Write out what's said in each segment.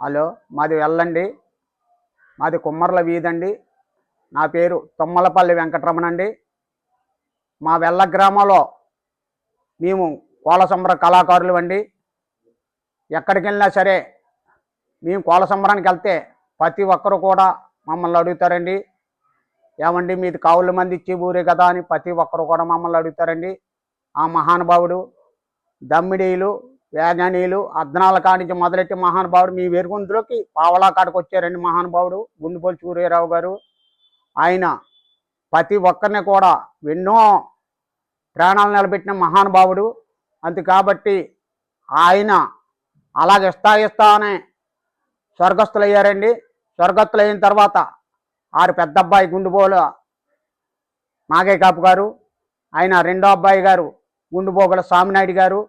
Hello మాది వెళ్ళండి. మాది కుమ్మర్ల వీధండి. నా పేరు తొమ్మలపల్లి వెంకటరమణ అండి మా వెల్ల గ్రామంలో మేము కోలసంబర కళాకారులు అండి. ఎక్కడికి వెళ్ళినా సరే మేము కోల సంబరానికి వెళ్తే ప్రతి ఒక్కరు కూడా మమ్మల్ని అడుగుతారండి. ఏమండి మీది కావుల మంది ఇచ్చే ఊరే కదా అని ప్రతి ఒక్కరు కూడా మమ్మల్ని అడుగుతారండి. ఆ మహానుభావుడు దమ్మిడీలు వేగనీయులు అర్ధనాల కాడించి మొదలెట్టి మహానుభావుడు మీ వెరుగుందులోకి పావలా కాడికి వచ్చారండి మహానుభావుడు గుండుపోల్చి సూర్యరావు గారు. ఆయన ప్రతి ఒక్కరిని కూడా ఎన్నో ప్రాణాలు నిలబెట్టిన మహానుభావుడు. అంతే కాబట్టి ఆయన అలాగే ఇస్తా ఇస్తా అనే స్వర్గస్థులయ్యారండి. స్వర్గస్థులైన తర్వాత ఆరు పెద్ద అబ్బాయి గుండుబోల నాగయ్య కాపు గారు ఆయన రెండో అబ్బాయి గారు గుండుబోగల స్వామినాయుడు గారు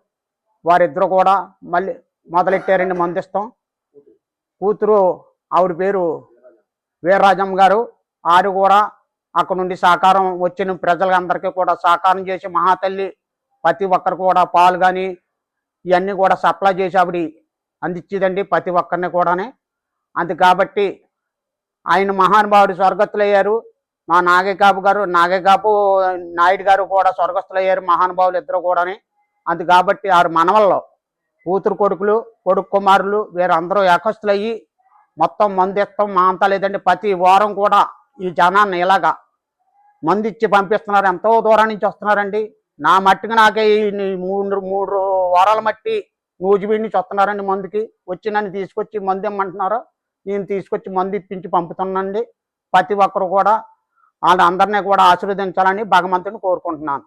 వారిద్దరు కూడా మళ్ళీ మొదలెట్టారండి మందిస్తాం. కూతురు ఆవిడ పేరు వీరరాజమ్మ గారు. ఆరు కూడా అక్కడ నుండి సహకారం వచ్చిన ప్రజలందరికీ కూడా సహకారం చేసి మహాతల్లి ప్రతి ఒక్కరు కూడా పాలు కానీ ఇవన్నీ కూడా సప్లై చేసి ఆవిడ అందించేదండి ప్రతి ఒక్కరిని కూడానే. అందు కాబట్టి ఆయన మహానుభావుడు స్వర్గస్థులయ్యారు. మా నాగేకాపు గారు నాగేకాపు నాయుడు గారు కూడా స్వర్గస్థులయ్యారు మహానుభావులు ఇద్దరు కూడాని. అందు కాబట్టి ఆరు మనవల్లో కూతురు కొడుకులు కొడుకు కుమారులు వీరందరూ ఏకస్తులయ్యి మొత్తం మందు ఇస్తాం మా అంతా లేదండి. ప్రతి వారం కూడా ఈ జనాన్ని ఇలాగా మందు ఇచ్చి పంపిస్తున్నారు. ఎంతో దూరం నుంచి వస్తున్నారండి. నా మట్టికి నాకే ఈ మూడు మూడు వారాల మట్టి నూజిబీడి నుంచి వస్తున్నారండి మందుకి. వచ్చి నన్ను తీసుకొచ్చి మందు ఇమ్మంటున్నారు. నేను తీసుకొచ్చి మందు ఇప్పించి పంపుతున్నానండి. ప్రతి ఒక్కరు కూడా వాళ్ళందరినీ కూడా ఆశీర్వదించాలని భగవంతుని కోరుకుంటున్నాను.